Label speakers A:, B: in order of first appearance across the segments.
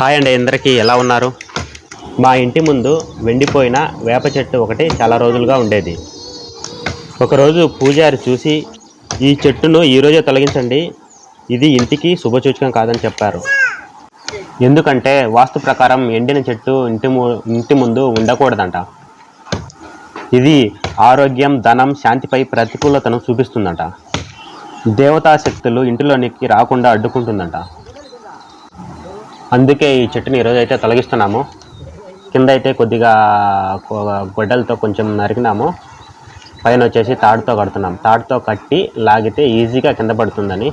A: Hi అండి అందరికీ ఎలా ఉన్నారు? మా ఇంటి ముందు వెండిపోయిన వేప చెట్టు ఒకటి చాలా రోజులుగా ఉండేది. ఒకరోజు పూజారి చూసి ఈ చెట్టును ఈరోజే తొలగించండి. ఇది ఇంటికి శుభసూచకం కాదని చెప్పారు. ఎందుకంటే వాస్తు ప్రకారం ఎండిన చెట్టు ఇంటి ము- ఇంటి ముందు ఉండకూడదంట. ఇది ఆరోగ్యం ధనం శాంతిపై ప్రతికూలతను చూపిస్తుందంట. దేవతా శక్తులు ఇంటిలోనికి రాకుండా అడ్డుకుంటుందంట. అందుకే ఈ చెట్టుని ఈరోజు అయితే తొలగిస్తున్నాము. కింద అయితే కొద్దిగా గొడ్డలతో కొంచెం నరికినాము. పైన వచ్చేసి తాడుతో కడుతున్నాం. తాడుతో కట్టి లాగితే ఈజీగా కింద పడుతుందని.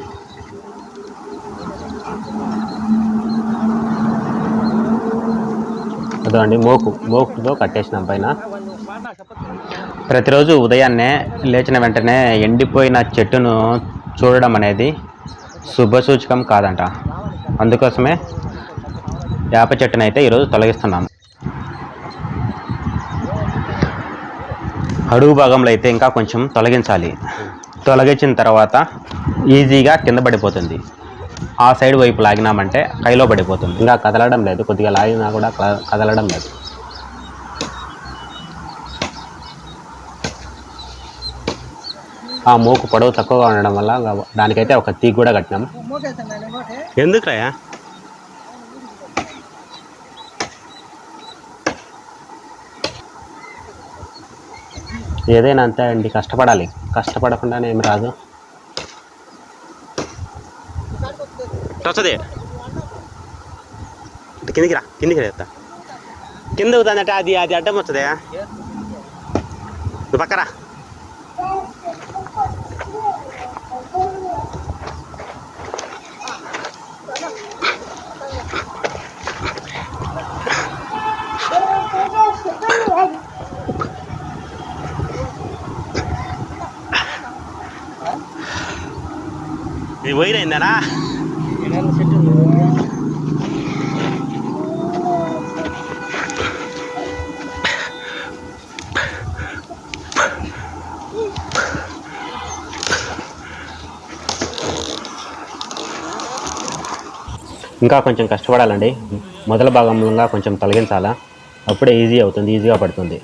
A: అదండి అండి మోకు మోకుతో కట్టేసినాం పైన. ప్రతిరోజు ఉదయాన్నే లేచిన వెంటనే ఎండిపోయిన చెట్టును చూడడం అనేది శుభసూచకం కాదంట. అందుకోసమే వేప చెట్టును అయితే ఈరోజు తొలగిస్తున్నాం. అడుగు భాగంలో అయితే ఇంకా కొంచెం తొలగించాలి. తొలగించిన తర్వాత ఈజీగా కింద పడిపోతుంది. ఆ సైడ్ వైపు లాగినామంటే కైలో పడిపోతుంది. ఇంకా కదలడం లేదు. కొద్దిగా లాగినా కూడా కదలడం లేదు. ఆ మోకు పొడవు తక్కువగా ఉండడం వల్ల దానికైతే ఒక తీగ కూడా కట్టినాం. ఎందుకు రాయా ఏదైనా అంతే అండి కష్టపడాలి. కష్టపడకుండానే ఏమి రాదు. వస్తుంది కిందికి రా కిందికి రా కింద అవుతుందంటే అది అది అడ్డం వస్తుంది? నువ్వు పక్కరా. ఇది వైర్ అయిందనా? ఇంకా కొంచెం కష్టపడాలండి. మొదల భాగంలో కొంచెం తొలగించాలా? అప్పుడే ఈజీ అవుతుంది ఈజీగా పడుతుంది.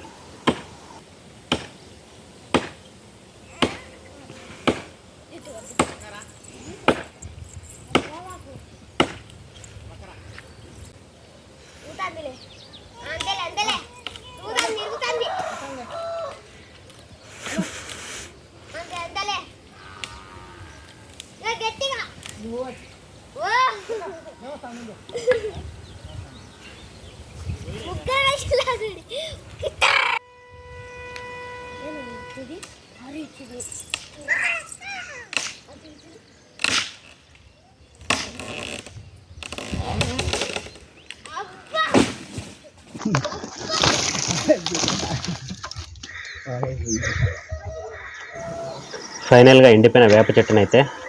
A: ఫైనల్గా ఎండిపోయిన వేప చెట్టునైతే అయితే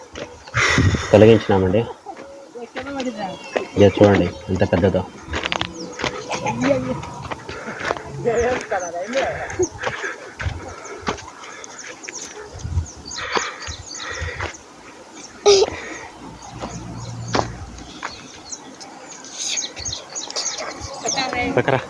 A: తొలగించినామండి ఇది చూడండి ఎంత పెద్దదో. పక్కరా.